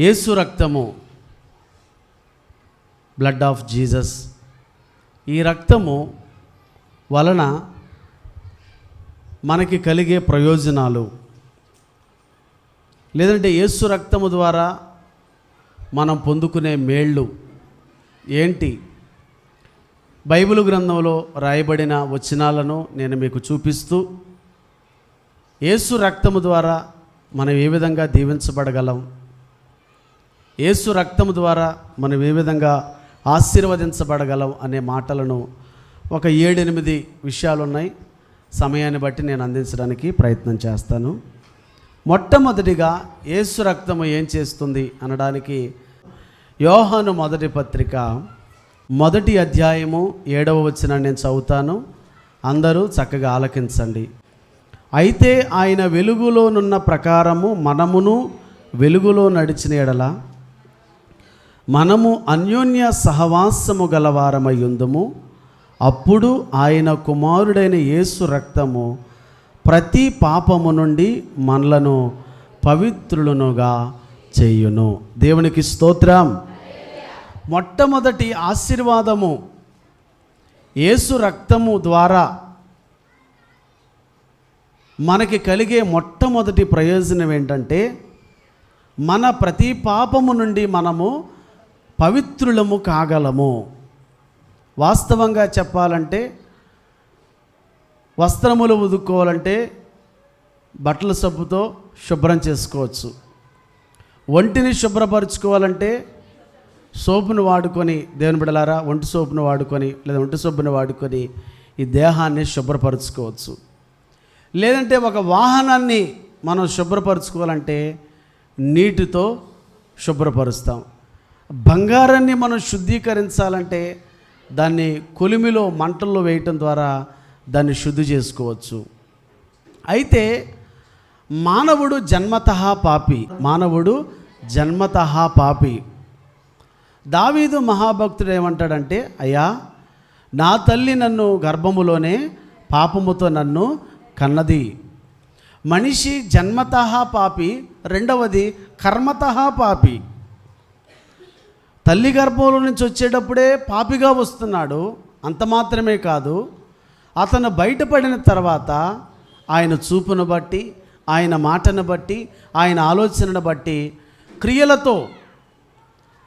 యేసు రక్తము. Blood of Jesus ఈ రక్తము వలన మనకి కలిగే ప్రయోజనాలు. లేదంటే యేసు రక్తము ద్వారా మనం పొందుకునే మేళ్ళు ఏంటి? బైబిల్ గ్రంథంలో రాయబడిన వచనాలను నేను మీకు చూపిస్తూ యేసు రక్తము ద్వారా మనం ఏ విధంగా దీవించబడగలం? యేసు రక్తము ద్వారా మనం ఏ విధంగా ఆశీర్వదించబడగలం అనే మాటలను ఒక ఏడెనిమిది విషయాలు ఉన్నాయి సమయాన్ని బట్టి నేను అందించడానికి ప్రయత్నం చేస్తాను. మొట్టమొదటిగా యేసు రక్తము ఏం చేస్తుంది అనడానికి యోహాను మొదటి పత్రిక మొదటి అధ్యాయము ఏడవ వచ్చిన నేను చదువుతాను. అందరూ చక్కగా ఆలకించండి. అయితే ఆయన వెలుగులోనున్న ప్రకారము మనమును వెలుగులో నడిచిన ఎడల మనము అన్యోన్య సహవాసము గలవారమయ్యుందుము. అప్పుడు ఆయన కుమారుడైన యేసు రక్తము ప్రతి పాపము నుండి మనలను పవిత్రులనుగా చేయును. దేవునికి స్తోత్రం. మొట్టమొదటి ఆశీర్వాదము యేసు రక్తము ద్వారా మనకి కలిగే మొట్టమొదటి ప్రయోజనం ఏంటంటే మన ప్రతి పాపము నుండి మనము పవిత్రులము కాగలము. వాస్తవంగా చెప్పాలంటే వస్త్రములు ఉదుక్కోవాలంటే బట్టల సబ్బుతో శుభ్రం చేసుకోవచ్చు. ఒంటిని శుభ్రపరచుకోవాలంటే సోపును వాడుకొని దేవుని బిడలారా ఒంటి సోపును వాడుకొని లేదా ఒంటి సబ్బును వాడుకొని ఈ దేహాన్ని శుభ్రపరచుకోవచ్చు. లేదంటే ఒక వాహనాన్ని మనం శుభ్రపరచుకోవాలంటే నీటితో శుభ్రపరుస్తాం. బంగారాన్ని మనం శుద్ధీకరించాలంటే దాన్ని కొలిమిలో మంటల్లో వేయటం ద్వారా దాన్ని శుద్ధి చేసుకోవచ్చు. అయితే మానవుడు జన్మతః పాపి మానవుడు జన్మతః పాపి. దావీదు మహాభక్తుడు ఏమంటాడంటే అయ్యా నా తల్లి నన్ను గర్భములోనే పాపముతో నన్ను కన్నది. మనిషి జన్మతః పాపి రెండవది కర్మతః పాపి. తల్లి గర్భంలో నుంచి వచ్చేటప్పుడే పాపిగా వస్తున్నాడు. అంత మాత్రమే కాదు అతను బయటపడిన తర్వాత ఆయన చూపును బట్టి ఆయన మాటను బట్టి ఆయన ఆలోచనను బట్టి క్రియలతో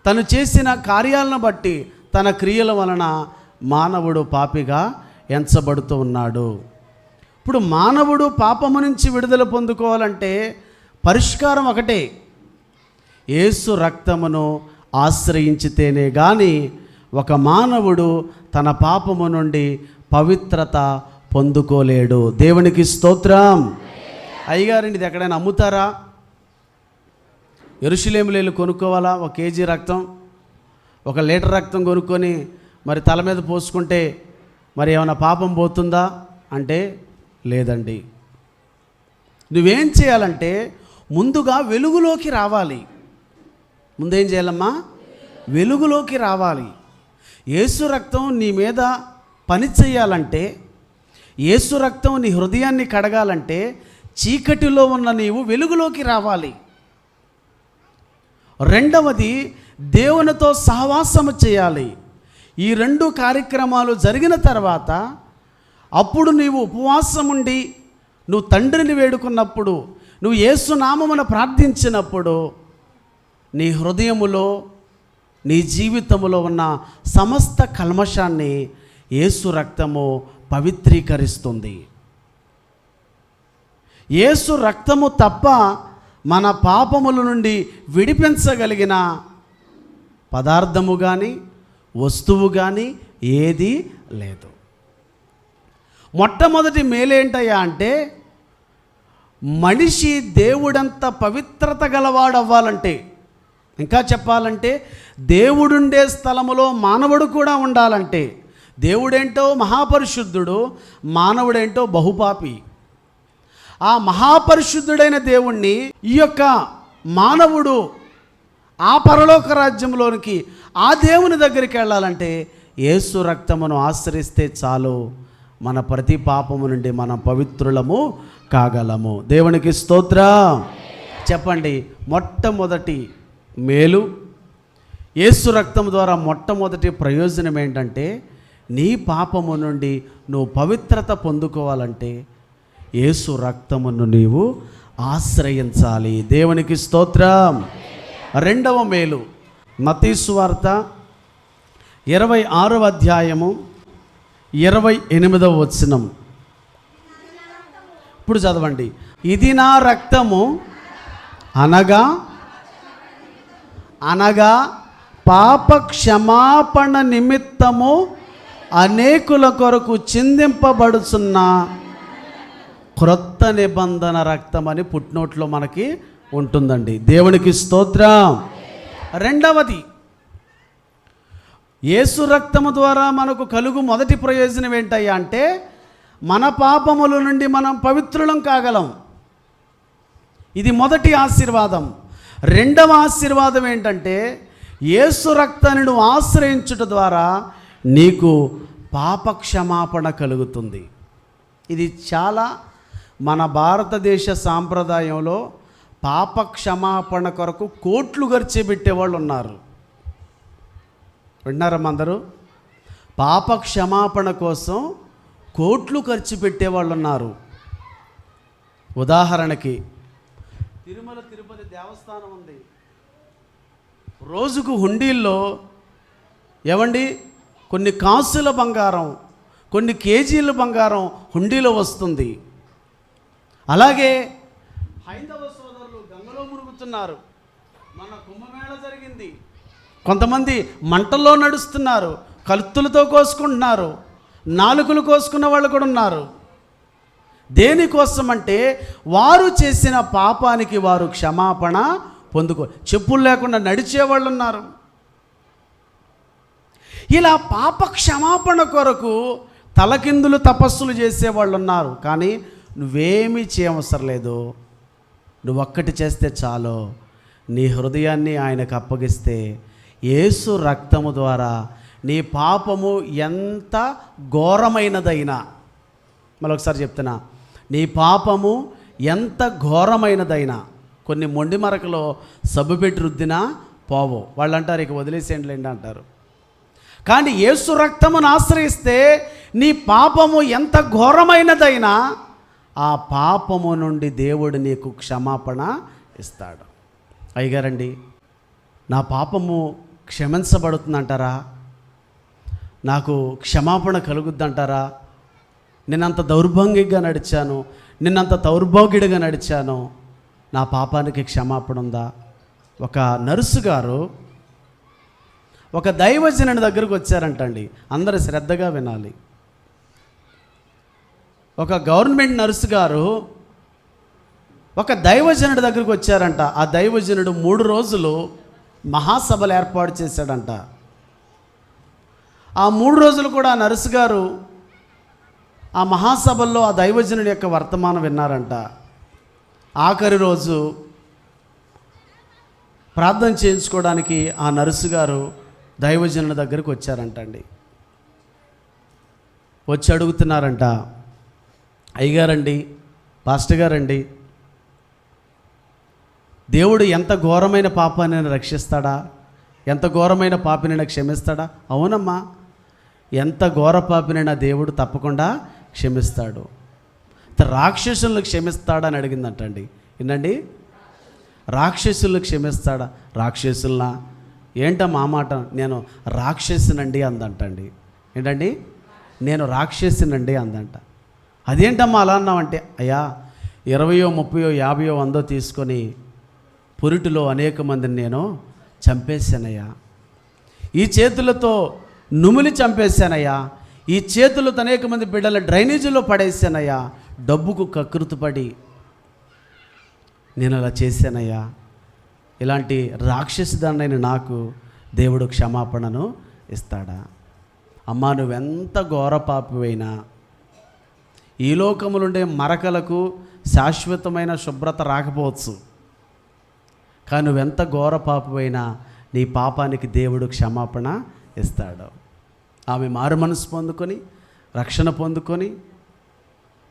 తను చేసిన కార్యాలను బట్టి తన క్రియల వలన మానవుడు పాపిగా ఎంచబడుతూ ఉన్నాడు. ఇప్పుడు మానవుడు పాపము నుంచి విడుదల పొందుకోవాలంటే పరిష్కారం ఒకటే. ఏసు రక్తమును ఆశ్రయించితేనే కానీ ఒక మానవుడు తన పాపము నుండి పవిత్రత పొందుకోలేడు. దేవునికి స్తోత్రం. అయ్యగారండి ఇది ఎక్కడైనా అమ్ముతారా? ఎరుషులేములేలు కొనుక్కోవాలా? ఒక కేజీ రక్తం ఒక లీటర్ రక్తం కొనుక్కొని మరి తల మీద పోసుకుంటే మరి ఏమైనా పాపం పోతుందా? అంటే లేదండి. నువ్వేం చేయాలంటే ముందుగా వెలుగులోకి రావాలి. ముందేం చేయాలమ్మా? వెలుగులోకి రావాలి. యేసు రక్తం నీ మీద పని చేయాలంటే యేసు రక్తం నీ హృదయాన్ని కడగాలంటే చీకటిలో ఉన్న నీవు వెలుగులోకి రావాలి. రెండవది దేవునితో సహవాసము చేయాలి. ఈ రెండు కార్యక్రమాలు జరిగిన తర్వాత అప్పుడు నీవు ఉపవాసం ఉండి నువ్వు తండ్రిని వేడుకున్నప్పుడు నువ్వు ఏసునామమున ప్రార్థించినప్పుడు నీ హృదయములో నీ జీవితములో ఉన్న సమస్త కల్మషాన్ని ఏసు రక్తము పవిత్రీకరిస్తుంది. ఏసు రక్తము తప్ప మన పాపముల నుండి విడిపించగలిగిన పదార్థము కానీ వస్తువు కానీ ఏది లేదు. మొట్టమొదటి మేలేంటయ్యా అంటే మనిషి దేవుడంత పవిత్రత గలవాడవ్వాలంటే ఇంకా చెప్పాలంటే దేవుడుండే స్థలములో మానవుడు కూడా ఉండాలంటే దేవుడేంటో మహాపరిశుద్ధుడు మానవుడేంటో బహుపాపి. ఆ మహాపరిశుద్ధుడైన దేవుణ్ణి ఈ యొక్క మానవుడు ఆ పరలోక రాజ్యంలోనికి ఆ దేవుని దగ్గరికి వెళ్ళాలంటే యేసు రక్తమును ఆశ్రయిస్తే చాలు. మన ప్రతి పాపము నుండి మనం పవిత్రులము కాగలము. దేవునికి స్తోత్రం. చెప్పండి మొట్టమొదటి మేలు. ఏసు రక్తం ద్వారా మొట్టమొదటి ప్రయోజనం ఏంటంటే నీ పాపము నుండి నువ్వు పవిత్రత పొందుకోవాలంటే ఏసు రక్తమును నీవు ఆశ్రయించాలి. దేవునికి స్తోత్రం. రెండవ మేలు మతీసువార్త ఇరవై ఆరవ అధ్యాయము ఇరవై ఎనిమిదవ వచనం. ఇప్పుడు చదవండి. ఇది నా రక్తము అనగా అనగా పాప క్షమాపణ నిమిత్తము అనేకుల కొరకు చిందింపబడుచున్న క్రొత్త నిబంధన రక్తం అని పుట్నోట్లో మనకి ఉంటుందండి. దేవునికి స్తోత్రం. రెండవది యేసు రక్తము ద్వారా మనకు కలుగు మొదటి ప్రయోజనం ఏంటయ్యా అంటే మన పాపముల నుండి మనం పవిత్రులం కాగలం. ఇది మొదటి ఆశీర్వాదం. రెండవ ఆశీర్వాదం ఏంటంటే యేసు రక్తాన్ని నువ్వు ఆశ్రయించుట ద్వారా నీకు పాప క్షమాపణ కలుగుతుంది. ఇది చాలా మన భారతదేశ సాంప్రదాయంలో పాప క్షమాపణ కొరకు కోట్లు ఖర్చుపెట్టేవాళ్ళు ఉన్నారు. విన్నారమ్మా అందరూ పాప క్షమాపణ కోసం కోట్లు ఖర్చు పెట్టేవాళ్ళు ఉన్నారు. ఉదాహరణకి తిరుమల తిరుమల దేవస్థానం ఉంది. రోజుకు హుండీల్లో ఏమండి? కొన్ని కాసుల బంగారం కొన్ని కేజీల బంగారం హుండీలో వస్తుంది. అలాగే హైందవ సోదరులు గంగలో మునుగుతున్నారు. మన కుంభమేళ జరిగింది. కొంతమంది మంటల్లో నడుస్తున్నారు కలుత్తులతో కోసుకుంటున్నారు నాలుకలు కోసుకున్న వాళ్ళు కూడా ఉన్నారు. దేనికోసం అంటే వారు చేసిన పాపానికి వారు క్షమాపణ పొందుకో చెప్పులు లేకుండా నడిచేవాళ్ళు ఉన్నారు ఇలా పాప క్షమాపణ కొరకు తలకిందులు తపస్సులు చేసేవాళ్ళు ఉన్నారు కానీ నువ్వేమీ చేయవసరం లేదు నువ్వు ఒక్కటి చేస్తే చాలు. నీ హృదయాన్ని ఆయనకు అప్పగిస్తే యేసు రక్తము ద్వారా నీ పాపము ఎంత ఘోరమైనదైనా. మళ్ళీ ఒకసారి చెప్తున్నా. నీ పాపము ఎంత ఘోరమైనదైనా కొన్ని మొండి మరకలో సబ్బు పెట్టి రుద్దినా పోవు. వాళ్ళు అంటారు ఇక వదిలేసేయండిలేండి అంటారు. కానీ ఏసు రక్తమును ఆశ్రయిస్తే నీ పాపము ఎంత ఘోరమైనదైనా ఆ పాపము నుండి దేవుడు నీకు క్షమాపణ ఇస్తాడు. అయ్యగారండి నా పాపము క్షమించబడుతుందంటారా? నాకు క్షమాపణ కలుగుద్దంటారా? నేనంత దౌర్భంగిగా నడిచాను నిన్నంత దౌర్భాగ్యుడిగా నడిచాను. నా పాపానికి క్షమాపణ ఉందా? ఒక నర్సు గారు ఒక దైవజనుని దగ్గరకు వచ్చారంటండి. అందరు శ్రద్ధగా వినాలి. ఒక గవర్నమెంట్ నర్సు గారు ఒక దైవజనుడి దగ్గరకు వచ్చారంట. ఆ దైవజనుడు మూడు రోజులు మహాసభలు ఏర్పాటు చేశాడంట. ఆ మూడు రోజులు కూడా నర్సు గారు ఆ మహాసభల్లో ఆ దైవజనుడి యొక్క వర్తమానం విన్నారంట. ఆఖరి రోజు ప్రార్థన చేయించుకోవడానికి ఆ నర్సు గారు దైవజనుల దగ్గరకు వచ్చారంటండి. వచ్చి అడుగుతున్నారంట అయ్యగారండి పాస్టర్ గారండి దేవుడు ఎంత ఘోరమైన పాపాన్ని రక్షిస్తాడా? ఎంత ఘోరమైన పాపినైనా క్షమిస్తాడా? అవునమ్మా ఎంత ఘోర పాపినైనా దేవుడు తప్పకుండా క్షమిస్తాడు. త- రాక్షసులను క్షమిస్తాడని అడిగిందటండి. ఏంటండి? రాక్షసులు క్షమిస్తాడా? రాక్షసులనా? ఏంట మా మాట? నేను రాక్షసునండి అందంటండి. ఏంటండి? నేను రాక్షసునండి అందంట. అదేంటమ్మా అలా అన్నామంటే అయ్యా ఇరవయో ముప్పయో యాభయో వందో తీసుకొని పురిటిలో అనేక మందిని నేను చంపేశానయ్యా. ఈ చేతులతో నుమిలి చంపేశానయ్యా. ఈ చేతులు అనేక మంది బిడ్డల డ్రైనేజీలో పడేసానయ్యా. డబ్బుకు కకృతిపడి నేను అలా చేశానయ్యా. ఇలాంటి రాక్షసుదాన్నైన నాకు దేవుడు క్షమాపణను ఇస్తాడా? అమ్మా నువ్వెంత ఘోరపాపివైనా ఈ లోకములుండే మరకలకు శాశ్వతమైన శుభ్రత రాకపోవచ్చు. కానీ నువ్వెంత ఘోర పాపమైనా నీ పాపానికి దేవుడు క్షమాపణ ఇస్తాడు. ఆమె మారు మనసు పొందుకొని రక్షణ పొందుకొని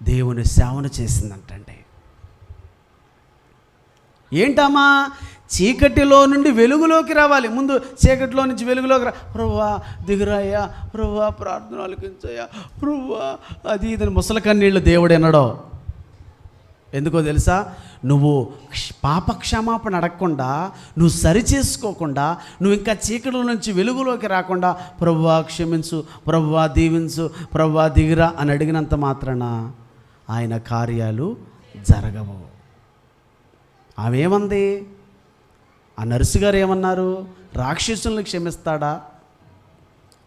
దేవుని సేవన చేసిందంటండి. ఏంటమ్మా? చీకటిలో నుండి వెలుగులోకి రావాలి. ముందు చీకటిలో నుంచి వెలుగులోకి రా. ప్రభువా దిగురాయ్యా ప్రభువా ప్రార్థన ఆలకించయ్యా ప్రభువా అది ఇదని ముసలి కన్నీళ్ళు దేవుడు ఎన్నడో ఎందుకో తెలుసా? నువ్వు క్ష- పాప క్షమాపణ అడగకుండా నువ్వు సరి చేసుకోకుండా నువ్వు ఇంకా చీకటిలో నుంచి వెలుగులోకి రాకుండా ప్రభువా క్షమించు ప్రభువా దీవించు ప్రభువా దిగిరా అని అడిగినంత మాత్రాన ఆయన కార్యాలు జరగవు. ఆమె ఆ నర్సు గారు ఏమన్నారు? రాక్షసుల్ని క్షమిస్తాడా?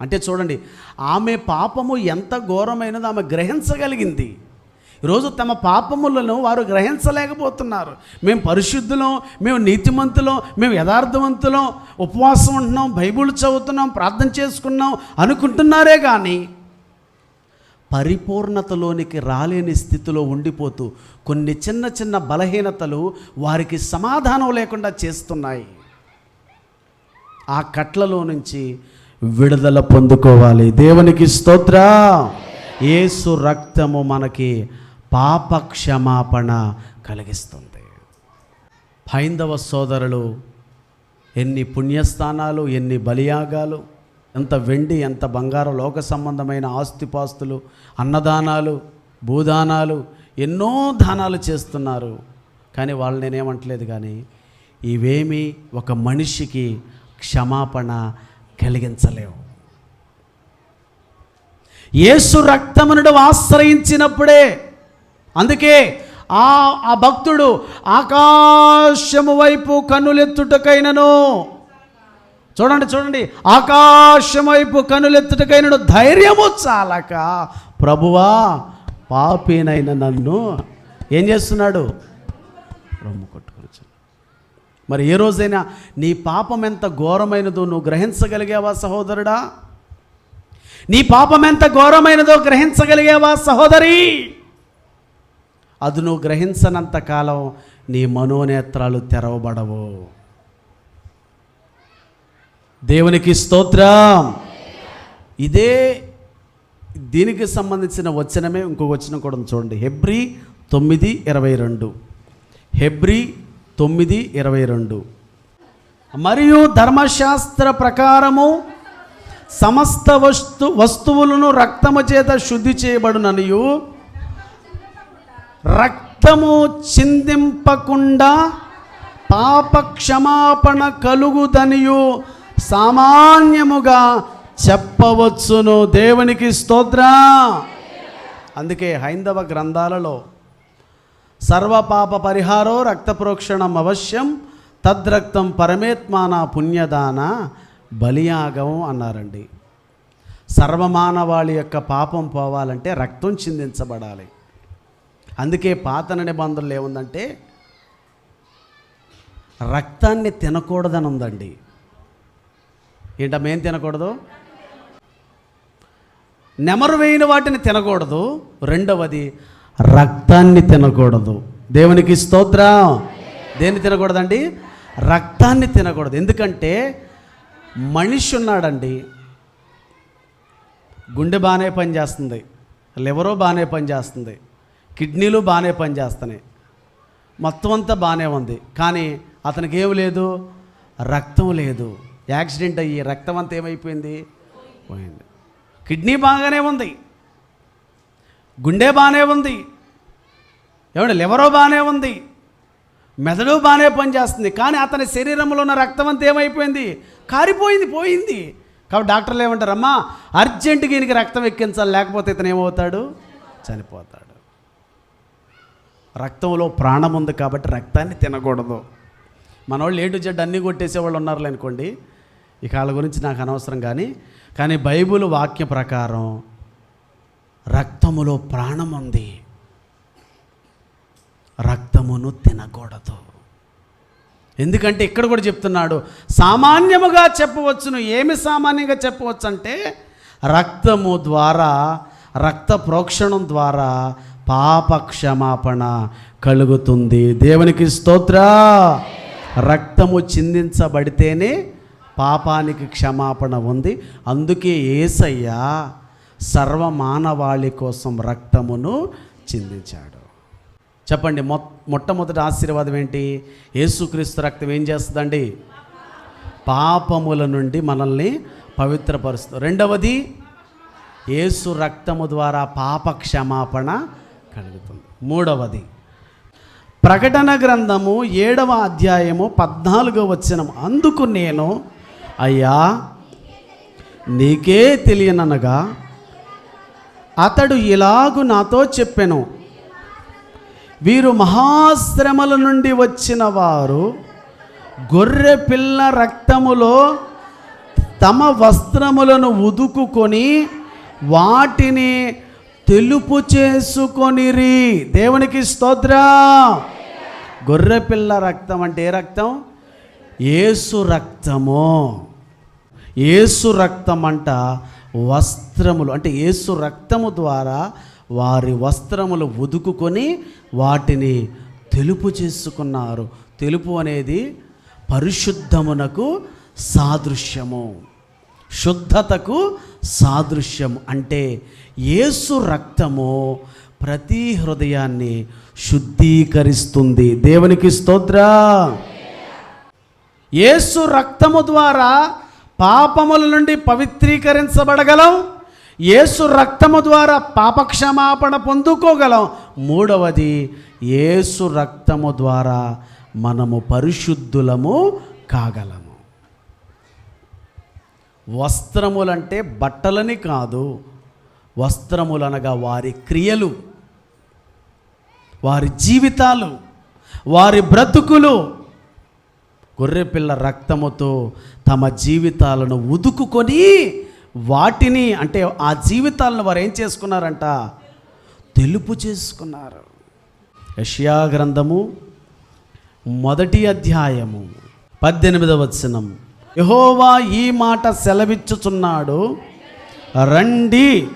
అంటే చూడండి ఆమె పాపము ఎంత ఘోరమైనదో ఆమె గ్రహించగలిగింది. ఈరోజు తమ పాపములను వారు గ్రహించలేకపోతున్నారు. మేము పరిశుద్ధులం మేము నీతిమంతులం మేము యథార్థవంతులం ఉపవాసం ఉంటున్నాం బైబిల్ చదువుతున్నాం ప్రార్థన చేసుకున్నాం అనుకుంటున్నారే కానీ పరిపూర్ణతలోనికి రాలేని స్థితిలో ఉండిపోతూ కొన్ని చిన్న చిన్న బలహీనతలు వారికి సమాధానం లేకుండా చేస్తున్నాయి. ఆ కట్లలో నుంచి విడుదల పొందుకోవాలి. దేవునికి స్తోత్ర. యేసు రక్తము మనకి పాప క్షమాపణ కలిగిస్తుంది. హైందవ సోదరులు ఎన్ని పుణ్యస్థానాలు ఎన్ని బలియాగాలు ఎంత వెండి ఎంత బంగారం లోక సంబంధమైన ఆస్తిపాస్తులు అన్నదానాలు భూదానాలు ఎన్నో దానాలు చేస్తున్నారు. కానీ వాళ్ళు నేనేమంటలేదు కానీ ఇవేమీ ఒక మనిషికి క్షమాపణ కలిగించలేవు. యేసు రక్తమునుడు ఆశ్రయించినప్పుడే అందుకే ఆ ఆ భక్తుడు ఆకాశము వైపు కన్నులెత్తుటకైనను చూడండి చూడండి. ఆకాశం వైపు కనులెత్తుటకైనను ధైర్యము చాలక ప్రభువా పాపినైన నన్ను ఏం చేస్తున్నాడు? రొమ్ము కొట్టుకొచ్చాడు మరి ఏ రోజైనా నీ పాపం ఎంత ఘోరమైనదో నువ్వు గ్రహించగలిగావా సహోదరుడా? నీ పాపం ఎంత ఘోరమైనదో గ్రహించగలిగావా సహోదరి? అది నువ్వు గ్రహించనంత కాలం నీ మనోనేత్రాలు తెరవబడవు. దేవునికి స్తోత్రం. ఇదే దీనికి సంబంధించిన వచనమే ఇంకో వచనం కూడా చూడండి. హెబ్రి తొమ్మిది ఇరవై రెండు. హెబ్రి తొమ్మిది ఇరవై రెండు. మరియు ధర్మశాస్త్ర ప్రకారము సమస్త వస్తు వస్తువులను రక్తము చేత శుద్ధి చేయబడుననియు రక్తము చిందింపకుండా పాప క్షమాపణ కలుగుదనియు సామాన్యముగా చెప్పవచ్చును దేవునికి స్తోత్ర. అందుకే హైందవ గ్రంథాలలో సర్వపాప పరిహారో రక్త ప్రోక్షణం అవశ్యం తద్రక్తం పరమేత్మాన పుణ్యదాన బలియాగం అన్నారండి. సర్వమానవాళి యొక్క పాపం పోవాలంటే రక్తం చిందించబడాలి. అందుకే పాత నిబంధనలు ఏముందంటే రక్తాన్ని తినకూడదని ఉందండి ఏంటమ్మేం తినకూడదు? నెమరు వేయిన వాటిని తినకూడదు. రెండవది రక్తాన్ని తినకూడదు. దేవునికి స్తోత్రం. దేన్ని తినకూడదండి? రక్తాన్ని తినకూడదు. ఎందుకంటే మనిషి ఉన్నాడండి గుండె బాగానే పనిచేస్తుంది. లివరు బాగానే పనిచేస్తుంది. కిడ్నీలు బాగానే పనిచేస్తున్నాయి. మొత్తం అంతా బాగానే ఉంది. కానీ అతనికి ఏం లేదు రక్తం లేదు. యాక్సిడెంట్ అయ్యి రక్తం అంతా ఏమైపోయింది? పోయింది. కిడ్నీ బాగానే ఉంది. గుండె బాగానే ఉంది. ఏమంటే లివరో బాగానే ఉంది. మెదడు బాగానే పనిచేస్తుంది. కానీ అతని శరీరంలో ఉన్న రక్తం అంతా ఏమైపోయింది? కారిపోయింది పోయింది. కాబట్టి డాక్టర్లు ఏమంటారు అమ్మా అర్జెంటుగా ఈయనకి రక్తం ఎక్కించాలి లేకపోతే ఇతను ఏమవుతాడు? చనిపోతాడు. రక్తంలో ప్రాణం ఉంది కాబట్టి రక్తాన్ని తినకూడదు. మన వాళ్ళు ఏటు జడ్డు అన్నీ కొట్టేసేవాళ్ళు ఉన్నారులే అనుకోండి. ఇక వాళ్ళ గురించి నాకు అనవసరం కానీ కానీ బైబిల్ వాక్య ప్రకారం రక్తములో ప్రాణం ఉంది. రక్తమును తినకూడదు. ఎందుకంటే ఇక్కడ కూడా చెప్తున్నాడు సామాన్యముగా చెప్పవచ్చును. ఏమి సామాన్యంగా చెప్పవచ్చు అంటే రక్తము ద్వారా రక్త ప్రోక్షణం ద్వారా పాప క్షమాపణ కలుగుతుంది. దేవునికి స్తోత్ర. రక్తము చిందించబడితేనే పాపానికి క్షమాపణ ఉంది. అందుకే ఏసయ్య సర్వమానవాళి కోసం రక్తమును చిందించాడు. చెప్పండి మొ మొట్టమొదటి ఆశీర్వాదం ఏంటి? యేసుక్రీస్తు రక్తం ఏం చేస్తుందండి? పాపముల నుండి మనల్ని పవిత్రపరుస్తుంది రెండవది యేసు రక్తము ద్వారా పాప క్షమాపణ కలుగుతుంది మూడవది ప్రకటన గ్రంథము ఏడవ అధ్యాయము పద్నాలుగో వచ్చిన అందుకు నేను అయ్యా నీకే తెలియననగా అతడు ఇలాగు నాతో చెప్పెను. వీరు మహాశ్రమల నుండి వచ్చిన వారు గొర్రె పిల్ల రక్తములో తమ వస్త్రములను ఉదుకుకొని వాటిని తెలుపు చేసుకొనిరి. దేవునికి స్తోత్ర. గొర్రెపిల్ల రక్తం అంటే ఏ రక్తం? ఏసు రక్తము. ఏసు రక్తం అంట వస్త్రములు. అంటే ఏసు రక్తము ద్వారా వారి వస్త్రములు ఉదుకుకొని వాటిని తెలుపు చేసుకున్నారు. తెలుపు అనేది పరిశుద్ధమునకు సాదృశ్యము. శుద్ధతకు సాదృశ్యం అంటే యేసు రక్తము ప్రతి హృదయాన్ని శుద్ధీకరిస్తుంది. దేవునికి స్తోత్ర. యేసు రక్తము ద్వారా పాపముల నుండి పవిత్రీకరించబడగలం. యేసు రక్తము ద్వారా పాపక్షమాపణ పొందుకోగలం. మూడవది యేసు రక్తము ద్వారా మనము పరిశుద్ధులము కాగలం. వస్త్రములంటే బట్టలని కాదు. వస్త్రములనగా వారి క్రియలు వారి జీవితాలు వారి బ్రతుకులు. గొర్రెపిల్ల రక్తముతో తమ జీవితాలను ఉదుకుకొని వాటిని అంటే ఆ జీవితాలను వారు ఏం చేసుకున్నారంట? తెలుపు చేసుకున్నారు. యష్యా గ్రంథము మొదటి అధ్యాయము పద్దెనిమిదవ వచనం. యహోవా ఈ మాట సెలవిచ్చుచున్నాడు. రండి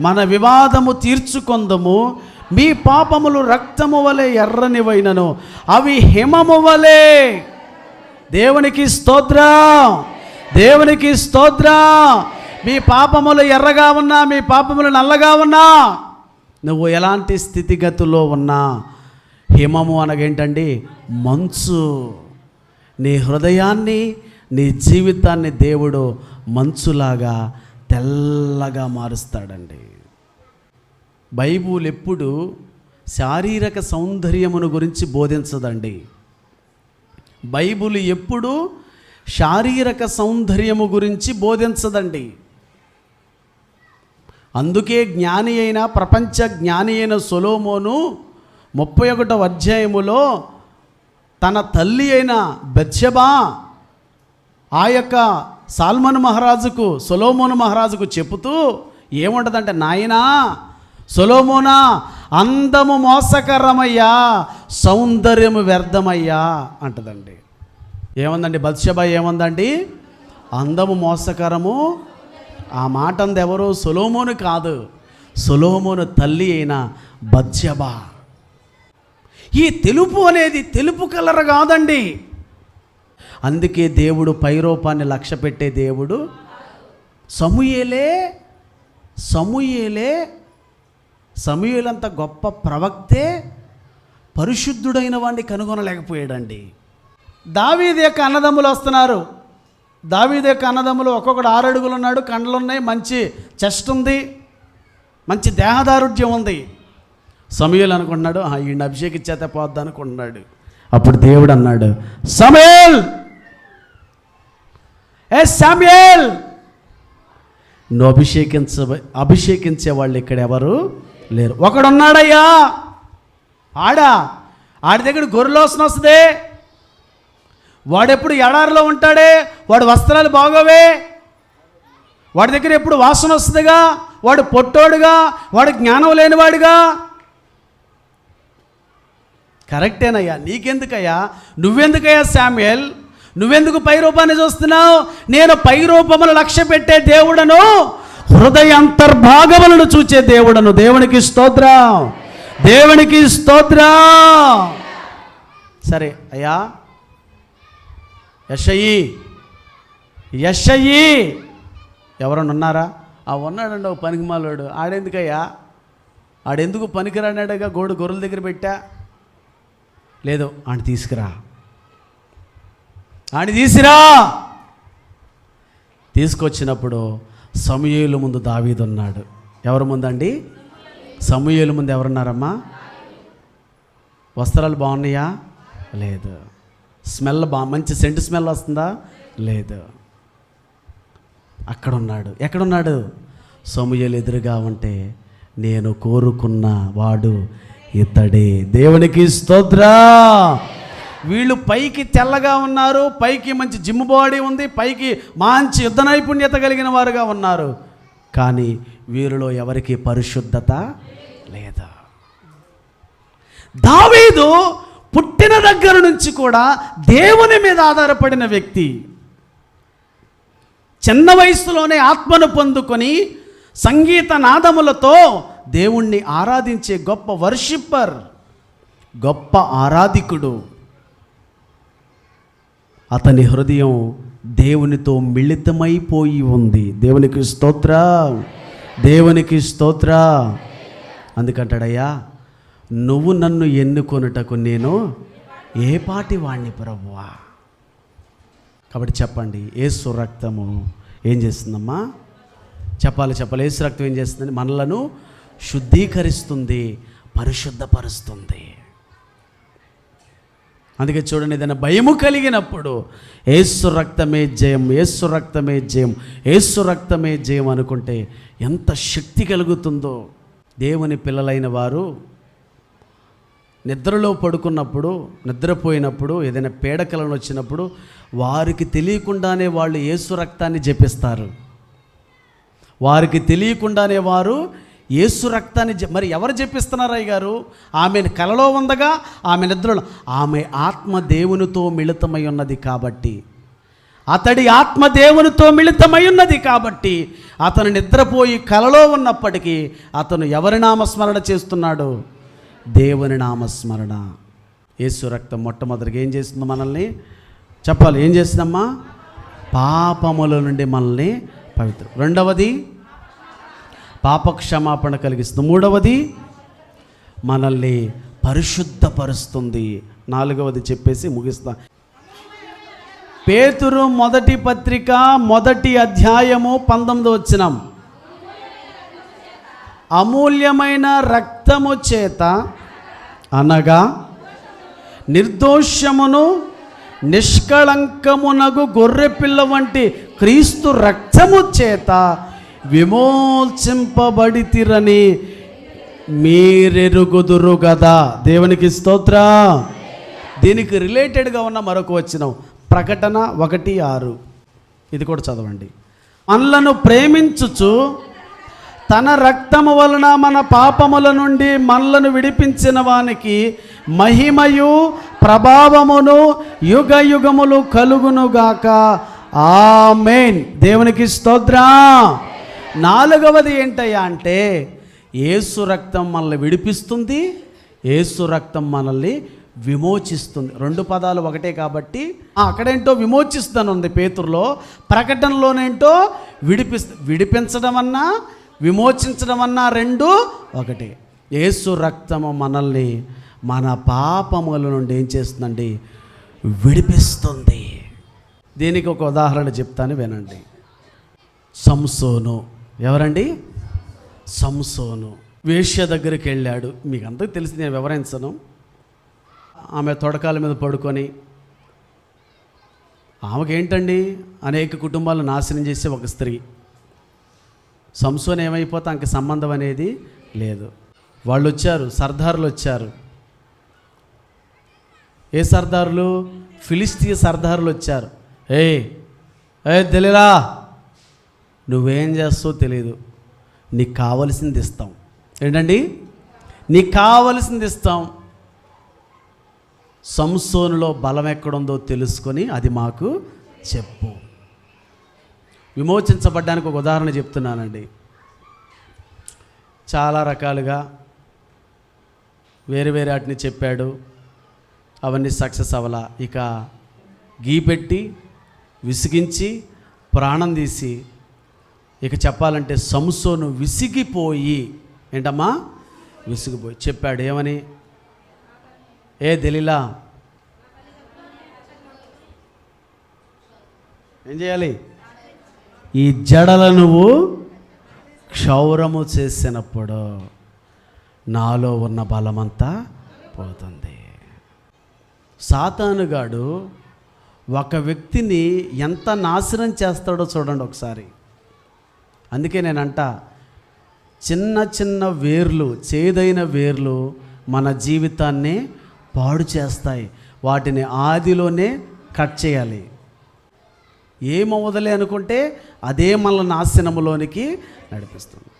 మన వివాదము తీర్చుకొందము. మీ పాపములు రక్తము వలె ఎర్రనివైనను అవి హిమము వలె. దేవునికి స్తోత్రం దేవునికి స్తోత్రం. మీ పాపములు ఎర్రగా ఉన్నా మీ పాపములు నల్లగా ఉన్నా నువ్వు ఎలాంటి స్థితిగతిలో ఉన్నా హిమము అనగేంటండి? మంచు. నీ హృదయాన్ని నీ జీవితాన్ని దేవుడు మంచులాగా తెల్లగా మారుస్తాడండి. బైబుల్ ఎప్పుడు శారీరక సౌందర్యమును గురించి బోధించదండి. బైబుల్ ఎప్పుడు శారీరక సౌందర్యము గురించి బోధించదండి. అందుకే జ్ఞాని అయిన ప్రపంచ జ్ఞాని అయిన సొలోమోను ముప్పై ఒకటవ అధ్యాయములో తన తల్లి అయిన బెచ్చబా ఆ యొక్క సాల్మన్ మహారాజుకు సొలోమోను మహారాజుకు చెబుతూ ఏముంటుందంటే నాయనా సొలోమోనా అందము మోసకరమయ్యా సౌందర్యము వ్యర్థమయ్యా అంటదండి. ఏముందండి? బత్షబా ఏముందండి? అందము మోసకరము ఆ మాట అంది ఎవరు సొలోమోను కాదు సొలోమోను తల్లి అయిన బత్షబా. ఈ తెలుపు అనేది తెలుపు కలర్ కాదండి. అందుకే దేవుడు పైరూపాన్ని లక్ష్య పెట్టే దేవుడు. సమూయేలే సమూయేలే సమూయేలంత గొప్ప ప్రవక్తే పరిశుద్ధుడైన వాడిని కనుగొనలేకపోయాడండి. దావీది యొక్క అన్నదమ్ములు వస్తున్నారు. దావీది యొక్క అన్నదమ్ములు ఒక్కొక్కడు ఆరడుగులు ఉన్నాడు కండ్లు ఉన్నాయి మంచి చెస్ట్ ఉంది మంచి దేహదారుఢ్యం ఉంది. సమయలు అనుకుంటున్నాడు ఈయన అభిషేకించేత పోద్ది అనుకుంటున్నాడు. అప్పుడు దేవుడు అన్నాడు సమయల్! ఏ సామ్యల్! నువ్వు అభిషేకించ అభిషేకించే వాళ్ళు ఇక్కడ ఎవరు లేరు. ఒకడున్నాడయ్యా. ఆడా? ఆడి దగ్గర గొర్రెలోసన వస్తుంది. వాడెప్పుడు ఎడారిలో ఉంటాడే? వాడు వస్త్రాలు బాగోవే. వాడి దగ్గర ఎప్పుడు వాసన వస్తుందిగా? వాడు పొట్టోడుగా? వాడు జ్ఞానం లేనివాడుగా? కరెక్టేనయ్యా. నీకెందుకయ్యా? నువ్వెందుకయ్యా శామ్యుయల్ నువ్వెందుకు పైరూపాన్ని చూస్తున్నావు? నేను పైరూపములు లక్ష్య పెట్టే దేవుడను హృదయ అంతర్భాగములను చూచే దేవుడను. దేవునికి స్తోత్రం. దేవునికి స్తోత్రం. సరే అయ్యా. యషయి. యషయి. ఎవరన్నా ఉన్నారా? ఆ ఉన్నాడండి ఒక పనికిమాలోడు. ఆడెందుకయ్యా? ఆడెందుకు పనికిరాడాడుగా గోడు గొర్రెల దగ్గర పెట్టా? లేదు ఆయన తీసుకురా. ఆయన తీసిరా తీసుకొచ్చినప్పుడు సమూయేలు ముందు దావీదున్నాడు ఎవరి ముందండి సమూయేలు ముందు ఎవరున్నారమ్మా? వస్త్రాలు బాగున్నాయా? లేదు. స్మెల్ బా మంచి సెంట్ స్మెల్ వస్తుందా? లేదు. అక్కడ ఉన్నాడు ఎక్కడున్నాడు? సమూయేలు ఎదురుగా ఉంటే నేను కోరుకున్న వాడు ఇతడే. దేవునికి స్తోత్ర. వీళ్ళు పైకి తెల్లగా ఉన్నారు పైకి మంచి జిమ్ బాడీ ఉంది పైకి మంచి యుద్ధ నైపుణ్యత కలిగిన వారుగా ఉన్నారు. కానీ వీరిలో ఎవరికి పరిశుద్ధత లేదా? దావీదు పుట్టిన దగ్గర నుంచి కూడా దేవుని మీద ఆధారపడిన వ్యక్తి. చిన్న వయసులోనే ఆత్మను పొందుకొని సంగీత నాదములతో దేవుణ్ణి ఆరాధించే గొప్ప వర్షిప్పర్ గొప్ప ఆరాధికుడు. అతని హృదయం దేవునితో మిళితమైపోయి ఉంది. దేవునికి స్తోత్ర. దేవునికి స్తోత్ర. అందుకంటాడయ్యా నువ్వు నన్ను ఎన్నుకొనుటకు నేను ఏ పాటి వాణ్ణి ప్రభువా? కాబట్టి చెప్పండి ఏసు రక్తము ఏం చేస్తుందమ్మా? చెప్పాలి చెప్పాలి. ఏసు రక్తం ఏం చేస్తుందని మనలను శుద్ధీకరిస్తుంది పరిశుద్ధపరుస్తుంది. అందుకే చూడండి ఏదైనా భయము కలిగినప్పుడు ఏసు రక్తమే జయం ఏసు రక్తమే జయం ఏసు రక్తమే జయం అనుకుంటే ఎంత శక్తి కలుగుతుందో. దేవుని పిల్లలైన వారు నిద్రలో పడుకున్నప్పుడు నిద్రపోయినప్పుడు ఏదైనా పీడకలను వచ్చినప్పుడు వారికి తెలియకుండానే వాళ్ళు ఏసు రక్తాన్ని జపిస్తారు. వారికి తెలియకుండానే వారు ఏసు రక్తాన్ని మరి ఎవరు జపిస్తున్నారు గారు ఆమె కలలో ఉందగా ఆమె నిద్రలో ఆమె ఆత్మ దేవునితో మిళితమై ఉన్నది కాబట్టి. అతడి ఆత్మ దేవునితో మిళితమై ఉన్నది కాబట్టి అతను నిద్రపోయి కలలో ఉన్నప్పటికీ అతను ఎవరి నామస్మరణ చేస్తున్నాడు? దేవుని నామస్మరణ. యేసు రక్తం మొట్టమొదటిగా ఏం చేస్తుంది మనల్ని? చెప్పాలి ఏం చేసిందమ్మా? పాపముల నుండి మనల్ని పవిత్ర రెండవది పాప క్షమాపణ కలిగిస్తుంది. మూడవది మనల్ని పరిశుద్ధపరుస్తుంది. నాలుగవది చెప్పేసి ముగిస్తా. పేతురు మొదటి పత్రిక మొదటి అధ్యాయము పంతొమ్మిది వచ్చినాం అమూల్యమైన రక్తము చేత అనగా నిర్దోషమును నిష్కళంకమునగు గొర్రెపిల్ల వంటి క్రీస్తు రక్తము చేత విమోచింపబడితిరని మీరెరుగుదురు గదా దేవునికి స్తోత్ర. దీనికి రిలేటెడ్గా ఉన్న మరొక వచ్చిన ప్రకటన ఒకటి ఆరు. ఇది కూడా చదవండి. మనలను ప్రేమించుచు తన రక్తము వలన మన పాపముల నుండి మనలను విడిపించిన వానికి మహిమయు ప్రభావమును యుగ యుగములు కలుగునుగాక. ఆమెన్. దేవునికి స్తోత్రం. నాలుగవది ఏంటయ్యా అంటే ఏసు రక్తం మనల్ని విడిపిస్తుంది ఏసు రక్తం మనల్ని విమోచిస్తుంది. రెండు పదాలు ఒకటే కాబట్టి అక్కడేంటో విమోచిస్తాను ఉంది పేతుర్లో ప్రకటనలోనేంటో విడిపిస్త విడిపించడం అన్నా విమోచించడం అన్నా రెండు ఒకటే. ఏసు రక్తము మనల్ని మన పాపముల నుండి ఏం చేస్తుందండి? విడిపిస్తుంది. దీనికి ఒక ఉదాహరణ చెప్తాను వినండి. సంసోను. ఎవరండి? సంసోను. వేష్య దగ్గరికి వెళ్ళాడు. మీకు అంతా తెలిసి నేను వివరించను ఆమె తొడకాల మీద పడుకొని ఆమెకి ఏంటండి అనేక కుటుంబాలు నాశనం చేసే ఒక స్త్రీ. సంసోన్ ఏమైపోతే ఆమెకి సంబంధం అనేది లేదు. వాళ్ళు వచ్చారు సర్దారులు వచ్చారు ఏ సర్దారులు? ఫిలిస్తీయ సర్దారులు వచ్చారు ఏయ్ ఏ తెలియరా నువ్వేం చేస్తావో తెలియదు నీకు కావలసింది ఇస్తాం. ఏంటండి? నీకు కావలసింది ఇస్తాం. సంసోనులో బలం ఎక్కడుందో తెలుసుకొని అది మాకు చెప్పు. విమోచించబడ్డానికి ఒక ఉదాహరణ చెప్తున్నానండి. చాలా రకాలుగా వేరే వేరే వాటిని చెప్పాడు. అవన్నీ సక్సెస్ అవ్వాల? ఇక గీ పెట్టి విసిగించి ప్రాణం తీసి ఇక చెప్పాలంటే సంసోను విసిగిపోయి ఏంటమ్మా? విసిగిపోయి. చెప్పాడు ఏమని? ఏ దెలిలా? ఏం చేయాలి? ఈ జడల నువ్వు క్షౌరము చేసినప్పుడు నాలో ఉన్న బలమంతా పోతుంది. సాతానుగాడు ఒక వ్యక్తిని ఎంత నాశనం చేస్తాడో చూడండి ఒకసారి. అందుకే నేనంట చిన్న చిన్న వేర్లు చేదైన వేర్లు మన జీవితాన్ని పాడు చేస్తాయి. వాటిని ఆదిలోనే కట్ చేయాలి. ఏమవదలే అనుకుంటే అదే మన నాశనములోనికి నడిపిస్తుంది.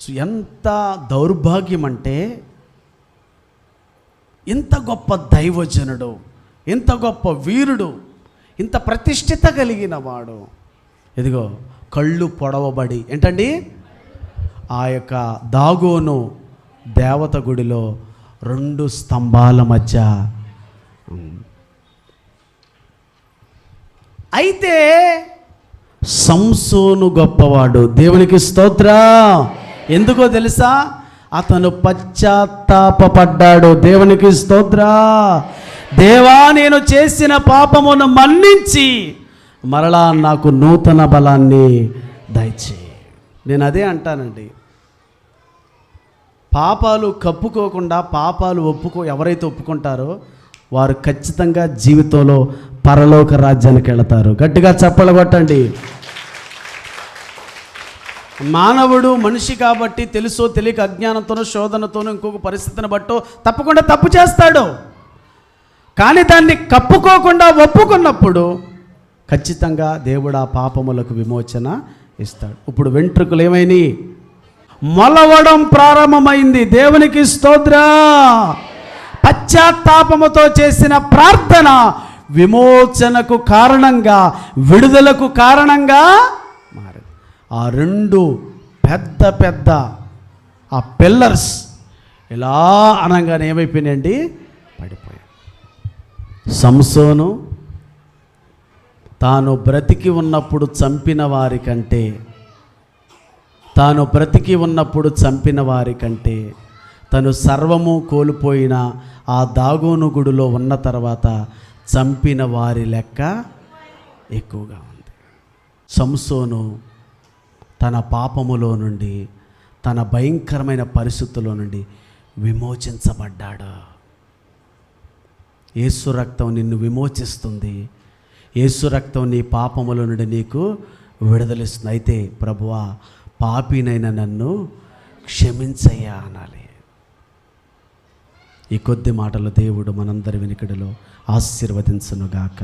సో ఎంత దౌర్భాగ్యం అంటే ఇంత గొప్ప దైవజనుడు ఇంత గొప్ప వీరుడు ఇంత ప్రతిష్ఠిత కలిగిన వాడు. ఇదిగో కళ్ళు పొడవబడి ఏంటండి? ఆ యొక్క దాగోను దేవత గుడిలో రెండు స్తంభాల మధ్య అయితే సంసోను గొప్పవాడు. దేవునికి స్తోత్ర. ఎందుకో తెలుసా? అతను పశ్చాత్తాపడ్డాడు దేవునికి స్తోత్ర. దేవా నేను చేసిన పాపమును మన్నించి మరలా నాకు నూతన బలాన్ని దయచే. నేను అదే అంటానండి. పాపాలు కప్పుకోకుండా పాపాలు ఒప్పుకో ఎవరైతే ఒప్పుకుంటారో వారు ఖచ్చితంగా జీవితంలో పరలోక రాజ్యానికి వెళతారు. గట్టిగా చప్పలు కొట్టండి. మానవుడు మనిషి కాబట్టి తెలుసో తెలియక అజ్ఞానంతోనో శోధనతోనో ఇంకొక పరిస్థితిని బట్టో తప్పకుండా తప్పు చేస్తాడు. కానీ దాన్ని కప్పుకోకుండా ఒప్పుకున్నప్పుడు ఖచ్చితంగా దేవుడు ఆ పాపములకు విమోచన ఇస్తాడు. ఇప్పుడు వెంట్రుకలు ఏమైనాయి? మొలవడం ప్రారంభమైంది. దేవునికి స్తోత్ర. పశ్చాత్తాపముతో చేసిన ప్రార్థన విమోచనకు కారణంగా విడుదలకు కారణంగా మారింది. ఆ రెండు పెద్ద పెద్ద ఆ పిల్లర్స్ ఇలా అనగానే ఏమైపోయినాయండి? పడిపోయాయి. సంసోను తాను బ్రతికి ఉన్నప్పుడు చంపిన వారి కంటే తాను బ్రతికి ఉన్నప్పుడు చంపిన వారి కంటే తను సర్వము కోల్పోయిన ఆ దాగోను గుడిలో ఉన్న తర్వాత చంపిన వారి లెక్క ఎక్కువగా ఉంది. సంసోను తన పాపములో నుండి తన భయంకరమైన పరిస్థితుల్లో నుండి విమోచించబడ్డాడు. యేసు రక్తం నిన్ను విమోచిస్తుంది. యేసు రక్తం నీ పాపముల నుండి నీకు విడుదలిస్తుంది అయితే ప్రభువా పాపినైన నన్ను క్షమించయ్యా అనాలి. ఈ కొద్ది మాటలు దేవుడు మనందరి వెనుకడిలో ఆశీర్వదించునుగాక.